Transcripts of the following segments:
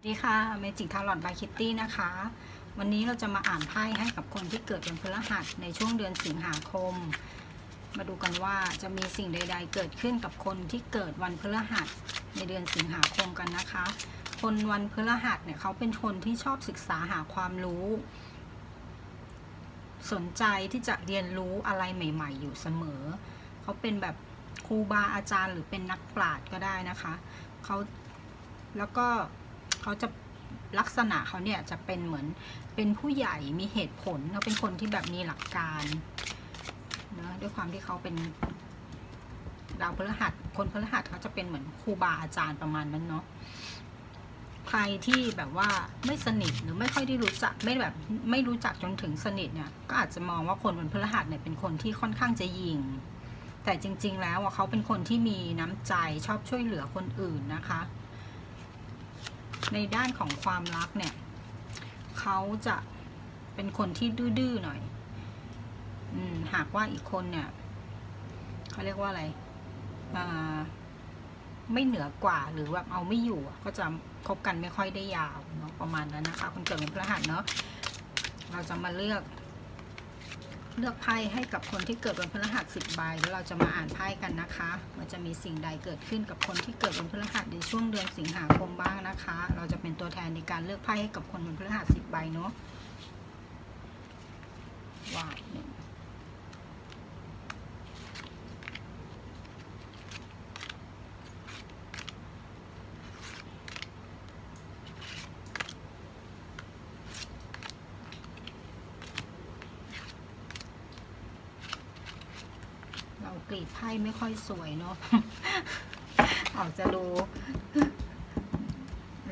สวัสดีค่ะเมจิกทาร์ลอตบายคิตตี้นะคะ วันนี้เราจะมาอ่านไพ่ให้กับคนที่เกิดวันพฤหัสในช่วงเดือนสิงหาคม มาดูกันว่าจะมีสิ่งใด ๆ เกิดขึ้นกับคนที่เกิดวันพฤหัสในเดือนสิงหาคมกันนะคะ คนวันพฤหัสเนี่ยเขาเป็นคนที่ชอบศึกษาหาความรู้ สนใจที่จะเรียนรู้อะไรใหม่ ๆ อยู่เสมอ เขาเป็นแบบครูบาอาจารย์หรือเป็นนักปราชญ์ก็ได้นะคะเขาแล้วก็ เขาจะลักษณะเขาเนี่ยจะเป็นเหมือนเป็นผู้ใหญ่มีเหตุผลเขาเป็นคนที่แบบมีหลักการนะด้วยความที่เขาเป็นดาวพฤหัสคนพฤหัสเขาจะเป็นเหมือนครูบาอาจารย์ประมาณนั้นเนาะใครที่แบบว่าไม่สนิทหรือไม่ค่อยได้รู้จักไม่แบบไม่รู้จักจนถึงสนิทเนี่ยก็อาจจะมองว่าคนวันพฤหัสเนี่ยเป็นคนที่ค่อนข้างจะยิง แต่จริง ๆ แล้วเขาเป็นคนที่มีน้ำใจชอบช่วยเหลือคนอื่นนะคะ ในด้านของความรักเนี่ยเขาจะเป็นคนที่ดื้อๆหน่อยอืมหากว่าอีกคนเนี่ยเขาเรียกว่าอะไรอ่าไม่เหนือกว่าหรือแบบเอาไม่อยู่ก็จะคบกันไม่ค่อยได้ยาวเนาะประมาณนั้นนะคะคนเกิดวันพฤหัสเนาะเราจะมาเลือก เลือกไพ่ให้กับคนที่เกิดวันพฤหัสสิบใบแล้วเราจะมาอ่านไพ่กันนะคะว่าจะมีสิ่งใดเกิดขึ้นกับคนที่เกิดวันพฤหัสในช่วงเดือนสิงหาคมบ้างนะคะ เราจะเป็นตัวแทนในการเลือกไพ่ให้กับคนวันพฤหัสสิบใบเนาะว้าวีดไพ่ไม่ค่อยสวยเนาะออกจะดู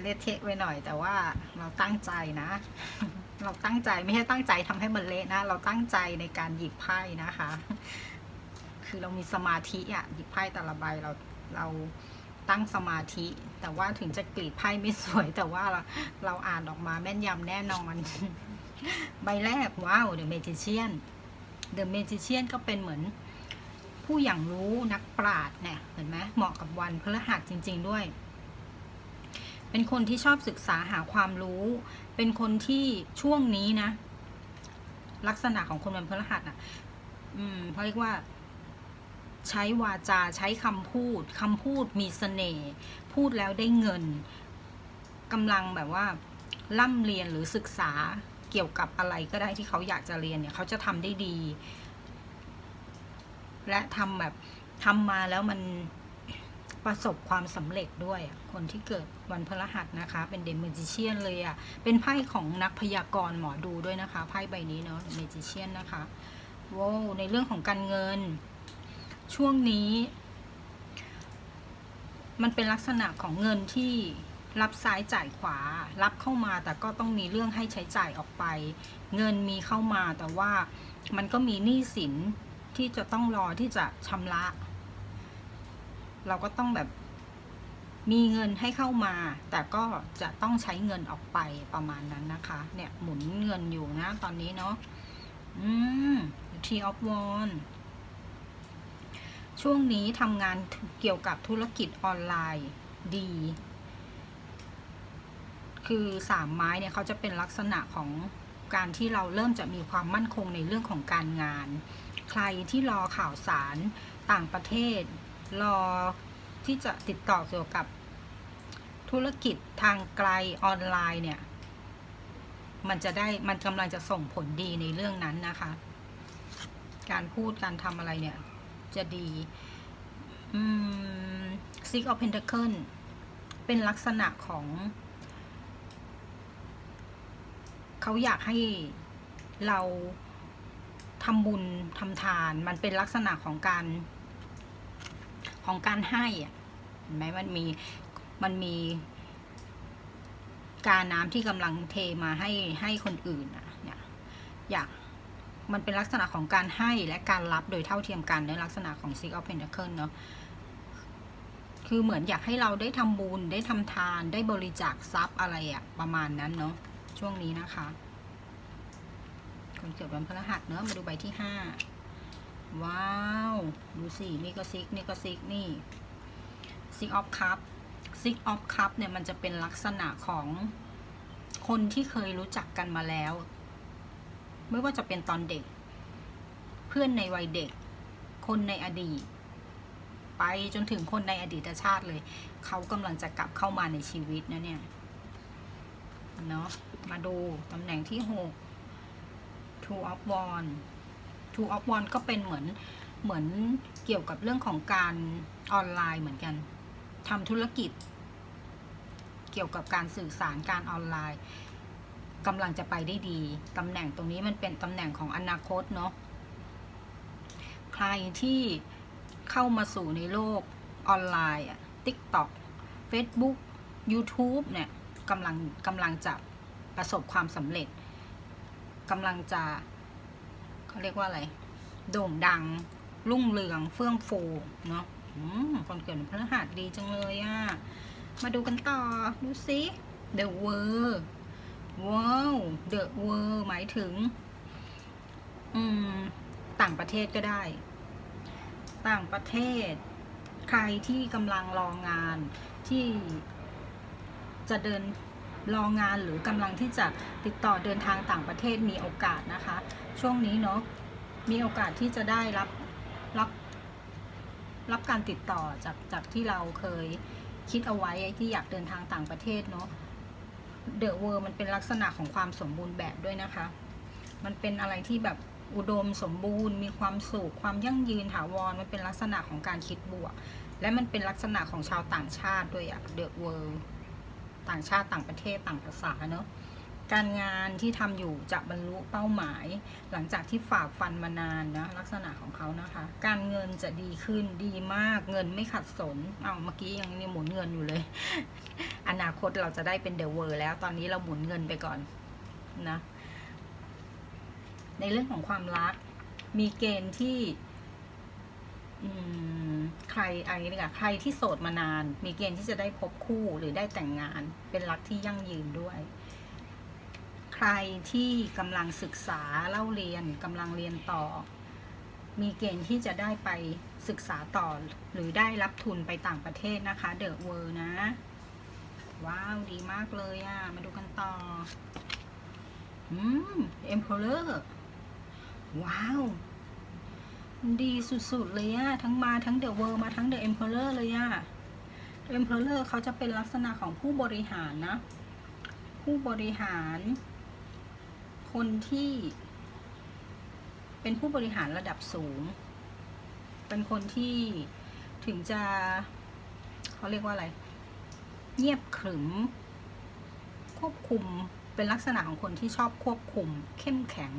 เละเทะไว้หน่อย แต่ว่าเราตั้งใจนะ เราตั้งใจไม่ใช่ตั้งใจทำให้มันเละนะ เราตั้งใจในการหยิบไพ่นะคะ คือเรามีสมาธิอะหยิบไพ่แต่ละใบเราเราตั้งสมาธิ แต่ว่าถึงจะกรีดไพ่ไม่สวย แต่ว่าเราเราอ่านออกมาแม่นยำแน่นอน ใบแรกว้าว The Magician The Magician ก็เป็นเหมือน ผู้อย่างรู้นักปราชญ์เนี่ยเห็นไหมเหมาะกับวันพฤหัสจริง ๆด้วย เป็นคนที่ชอบศึกษาหาความรู้ เป็นคนที่ช่วงนี้นะ ลักษณะของคนวันพฤหัสอะ อืมเขาเรียกว่า ใช้วาจาใช้คำพูดคำพูดมีเสน่ห์พูดแล้วได้เงินกำลังแบบว่าล่ำเรียนหรือศึกษาเกี่ยวกับอะไรก็ได้ที่เขาอยากจะเรียนเนี่ย เขาจะทำได้ดี และทำแบบทำมาแล้วมันประสบความสำเร็จด้วยคนที่เกิดวันพฤหัสนะคะ เป็นเดม a จิเชียนเลยอะ่ะ เป็นไพ่ของนักพยากรณ์หมอดูด้วยนะคะ ไพ่ใบนี้เนาะเมจิเชียนนะคะว้าวในเรื่องของการเงิน ช่วงนี้ มันเป็นลักษณะของเงินที่รับซ้ายจ่ายขวา รับเข้ามาแต่ก็ต้องมีเรื่องให้ใช้จ่ายออกไป เงินมีเข้ามาแต่ว่ามันก็มีหนี้สิน ที่จะต้องรอที่จะชำระ เราก็ต้องแบบมีเงินให้เข้ามา แต่ก็จะต้องใช้เงินออกไปประมาณนั้นนะคะ เนี่ยหมุนเงินอยู่นะตอนนี้เนาะอืม T of w a n d ช่วงนี้ทำงานเกี่ยวกับธุรกิจออนไลน์ดี คือสามไม้เนี่ยเขาจะเป็นลักษณะของการที่เราเริ่มจะมีความมั่นคงในเรื่องของการงาน ใครที่รอข่าวสารต่างประเทศ รอที่จะติดต่อเกี่ยวกับธุรกิจทางไกลออนไลน์เนี่ย มันจะได้มันกำลังจะส่งผลดีในเรื่องนั้นนะคะ การพูดการทำอะไรเนี่ย จะดีอืม Six of Pentacle เป็นลักษณะของ เขาอยากให้เรา ทำบุญทำทาน มันเป็นลักษณะของการ ของการให้อะเห็นไหมมันมีมันมีการน้ำที่กำลังเทมาให้ให้คนอื่นอะเนี่ยอยากมันเป็นลักษณะของการให้และการรับโดยเท่าเทียมกันในลักษณะของ Six of Pentacles เนาะคือเหมือนอยากให้เราได้ทำบุญได้ทำทานได้บริจาคทรัพย์อะไรอะประมาณนั้นเนาะช่วงนี้นะคะ คนเกิดวันพฤหัสเนอะมาดูใบที่ห้าว้าว ดูสินี่ก็ซิกนี่ก็ซิกนี่ซิกออฟคัพ Six of Cup เนี่ยมันจะเป็นลักษณะของคนที่เคยรู้จักกันมาแล้ว ไม่ว่าจะเป็นตอนเด็ก เพื่อนในวัยเด็ก คนในอดีต ไปจนถึงคนในอดีตชาติเลย เขากำลังจะกลับเข้ามาในชีวิตนะเนี่ยเนาะมาดูตำแหน่งที่หก two of wand two of wand ก็เป็นเหมือนเหมือนเกี่ยวกับเรื่องของการออนไลน์เหมือนกันทำธุรกิจ เกี่ยวกับการสื่อสารการออนไลน์กำลังจะไปได้ดีตำแหน่งตรงนี้มันเป็นตำแหน่งของอนาคตเนาะใครที่เข้ามาสู่ในโลกออนไลน์อะ TikTok Facebook YouTube เนี่ยกำลังกำลังจะประสบความสำเร็จ กำลังจะเขาเรียกว่าอะไร โด่งดัง รุ่งเรือง เฟื่องฟูเนาะอืมคนเกิดวันพฤหัสดีจังเลยอะ่ะ มาดูกันต่อ ดูสิ The World ว้าว The World หมายถึง อืม ต่างประเทศก็ได้ ต่างประเทศ ใครที่กำลังรองานที่จะเดิน รองานหรือกำลังที่จะติดต่อเดินทางต่างประเทศมีโอกาสนะคะ ช่วงนี้เนาะมีโอกาสที่จะได้รับรับรับการติดต่อจากจากที่เราเคยคิดเอาไว้ที่อยากเดินทางต่างประเทศเนาะเดอะเวิร์มันเป็นลักษณะของความสมบูรณ์แบบด้วยนะคะ มันเป็นอะไรที่แบบอุดมสมบูรณ์ มีความสุขความยั่งยืนถาวรมันเป็นลักษณะของการคิดบวก และมันเป็นลักษณะของชาวต่างชาติด้วยอะเดอะเวิร์ ต่างชาติต่างประเทศต่างภาษาเนาะการงานที่ทำอยู่จะบรรลุเป้าหมาย หลังจากที่ฝ่าฟันมานานนะลักษณะของเขานะคะ การเงินจะดีขึ้นดีมากเงินไม่ขัดสนเอาเมื่อกี้ยังนี่หมุนเงินอยู่เลย อนาคตเราจะได้เป็นเดอะเวิร์แล้วตอนนี้เราหมุนเงินไปก่อนนะในเรื่องของความรักมีเกณฑ์ที่ ใครอะไรนี่ค่ะใครที่โสดมานาน มีเกณฑ์ที่จะได้พบคู่หรือได้แต่งงาน เป็นรักที่ยั่งยืนด้วย ใครที่กำลังศึกษาเล่าเรียนกำลังเรียนต่อ มีเกณฑ์ที่จะได้ไปศึกษาต่อ หรือได้รับทุนไปต่างประเทศนะคะ เดอะเวอร์นะ ว้าวดีมากเลยอะ่ะ มาดูกันต่ออืม Emperor ว้าว ดีสุดๆเลยอะทั้งมาทั้งเดอะเวิร์มาทั้งเดอะเอ็มเพลเลอร์เลยอะเอ็มเพลเลอร์เขาจะเป็นลักษณะของผู้บริหารนะ ผู้บริหาร คนที่ เป็นผู้บริหารระดับสูง เป็นคนที่ถึงจะเขาเรียกว่าอะไร เงียบขรึม ควบคุมเป็นลักษณะของคนที่ชอบควบคุม เข้มแข็ง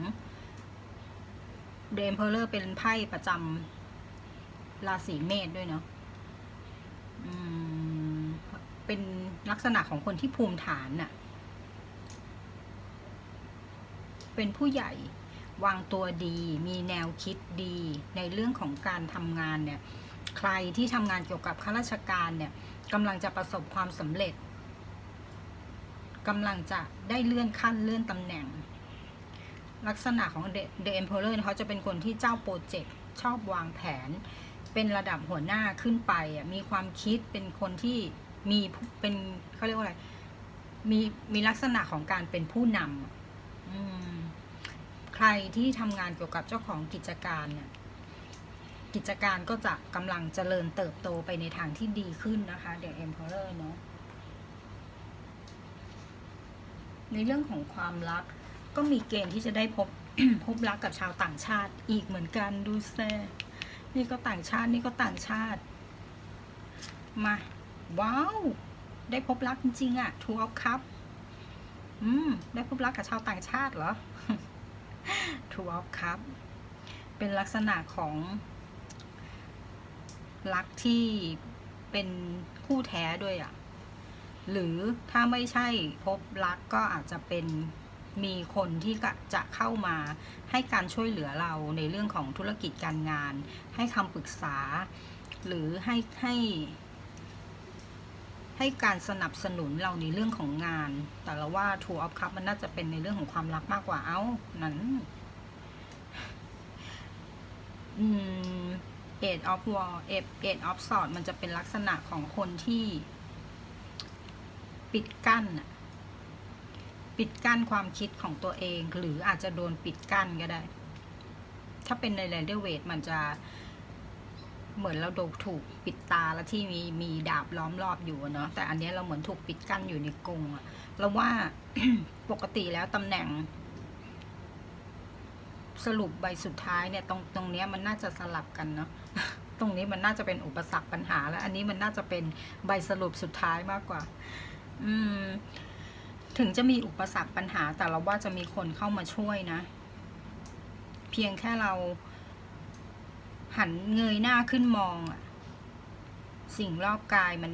เดมเพลเลอร์เป็นไพ่ประจำราศีเมษด้วยเนาะเป็นลักษณะของคนที่ภูมิฐานน่ะ เป็นผู้ใหญ่วางตัวดี มีแนวคิดดี ในเรื่องของการทำงานเนี่ย ใครที่ทำงานเกี่ยวกับข้าราชการเนี่ยกำลังจะประสบความสำเร็จกำลังจะได้เลื่อนขั้นเลื่อนตำแหน่ง ลักษณะของ The Emperor เขาจะเป็นคนที่เจ้าโปรเจกต์ชอบวางแผน เป็นระดับหัวหน้าขึ้นไปอะมีความคิดเป็นคนที่มีเป็นเขาเรียกว่าอะไรมีมีลักษณะของการเป็นผู้นำใครที่ทำงานเกี่ยวกับเจ้าของกิจการเนี่ยกิจการก็จะกำลังเจริญเติบโตไปในทางที่ดีขึ้นนะคะ The Emperor เนาะในเรื่องของความรัก ก็มีเกณฑ์ที่จะได้พบพบรักกับชาวต่างชาติอีกเหมือนกันดูแซ่นี่ก็ต่างชาตินี่ก็ต่างชาติ มา ว้าว ได้พบรักจริงๆอะทัวร์ครับอืมได้พบรักกับชาวต่างชาติเหรอทัวร์ครับ เป็นลักษณะของ รักที่เป็นคู่แท้ด้วยอะหรือถ้าไม่ใช่พบรักก็อาจจะเป็น มีคนที่กะจะเข้ามาให้การช่วยเหลือเราในเรื่องของธุรกิจการงาน ให้คำปรึกษา หรือให้ให้ ให้การสนับสนุนเราในเรื่องของงาน แต่ละว่า Two of Cup มันน่าจะเป็นในเรื่องของความรักมากกว่าเอ้านั้นอืม Eight of War Eight Eight of Sword มันจะเป็นลักษณะของคนที่ปิดกั้นน่ะ ปิดกั้นความคิดของตัวเอง หรืออาจจะโดนปิดกั้นก็ได้ ถ้าเป็นใน r รเดอร์เวทมันจะเหมือนเราโดนถูกปิดตาแล้วที่มีมีดาบล้อมรอบอยู่เนาะแต่อันนี้เราเหมือนถูกปิดกั้นอยู่ในกรงอะเราว่าปกติแล้วตำแหน่ง สรุปใบสุดท้ายเนี่ย ตรงตรงเนี้ยมันน่าจะสลับกันเนาะตรงนี้มันน่าจะเป็นอุปสรรคปัญหา แล้ว อันนี้มันน่าจะเป็นใบสรุปสุดท้ายมากกว่า อืม ถึงจะมีอุปสรรคปัญหาแต่เราว่าจะมีคนเข้ามาช่วยนะ เพียงแค่เรา หันเงยหน้าขึ้นมองอะสิ่งรอบกายมัน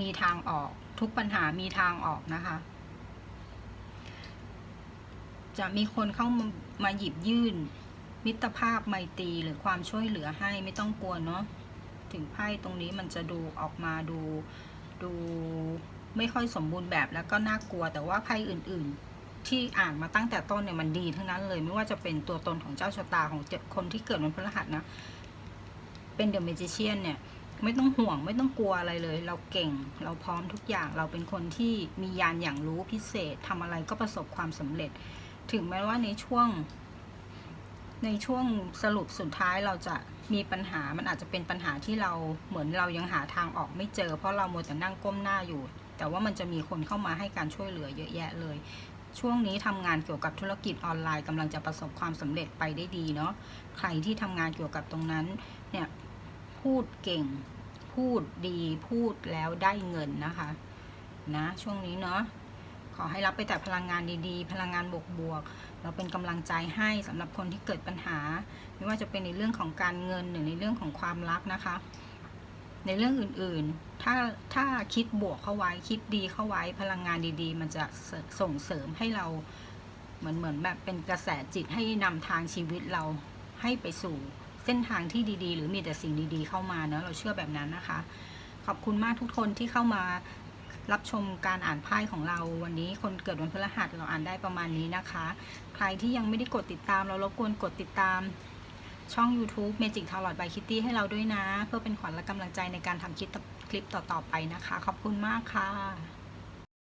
มีทางออก ทุกปัญหามีทางออกนะคะ จะมีคนเข้ามามาหยิบยื่น มิตรภาพไมตรีหรือความช่วยเหลือให้ไม่ต้องกลัวเนาะถึงไพ่ตรงนี้มันจะดูออกมาดูดู ไม่ค่อยสมบูรณ์แบบแล้วก็น่ากลัว แต่ว่าไพ่อื่น ๆ ที่อ่านมาตั้งแต่ต้นเนี่ยมันดีทั้งนั้นเลย ไม่ว่าจะเป็นตัวตนของเจ้าชะตาของคนที่เกิดวันพฤหัสนะ เป็นเดอะเมจิเชียนเนี่ยไม่ต้องห่วงไม่ต้องกลัวอะไรเลย เราเก่งเราพร้อมทุกอย่างเราเป็นคนที่มียานอย่างรู้พิเศษทำอะไรก็ประสบความสำเร็จ ถึงแม้ว่าในช่วง ในช่วงสรุปสุดท้ายเราจะมีปัญหามันอาจจะเป็นปัญหาที่เราเหมือนเรายังหาทางออกไม่เจอ เพราะเราโมวแต่นั่งก้มหน้าอยู่ แต่ว่ามันจะมีคนเข้ามาให้การช่วยเหลือเยอะแยะเลย ช่วงนี้ทำงานเกี่ยวกับธุรกิจออนไลน์กำลังจะประสบความสำเร็จไปได้ดีเนาะใครที่ทำงานเกี่ยวกับตรงนั้นเนี่ยพูดเก่งพูดดีพูดแล้วได้เงินนะคะนะช่วงนี้เนาะขอให้รับไปแต่พลังงานดีๆ พลังงานบวกๆ เราเป็นกำลังใจให้สำหรับคนที่เกิดปัญหา ไม่ว่าจะเป็นในเรื่องของการเงินหรือในเรื่องของความรักนะคะ ในเรื่องอื่นๆ ถ้าถ้าคิดบวกเข้าไว้คิดดีเข้าไว้พลังงานดีๆ มันจะสส่งเสริมให้เราเหมือนเหมือนแบบเป็นกระแสจิตให้นำทางชีวิตเราให้ไปสู่เส้นทางที่ดีๆ หรือมีแต่สิ่งดีๆ เข้ามาเนอะเราเชื่อแบบนั้นนะคะ ขอบคุณมากทุกคนที่เข้ามารับชมการอ่านไพ่ของเราวันนี้คนเกิดวันพฤหัสเราอ่านได้ประมาณนี้นะคะ ใครที่ยังไม่ได้กดติดตามเรารบกวนกดติดตาม ช่อง YouTube Magic Tarot by Kitty ให้เราด้วยนะ เพื่อเป็นขวัญและกำลังใจในการทำคลิปต่อๆไปนะคะ ขอบคุณมากค่ะ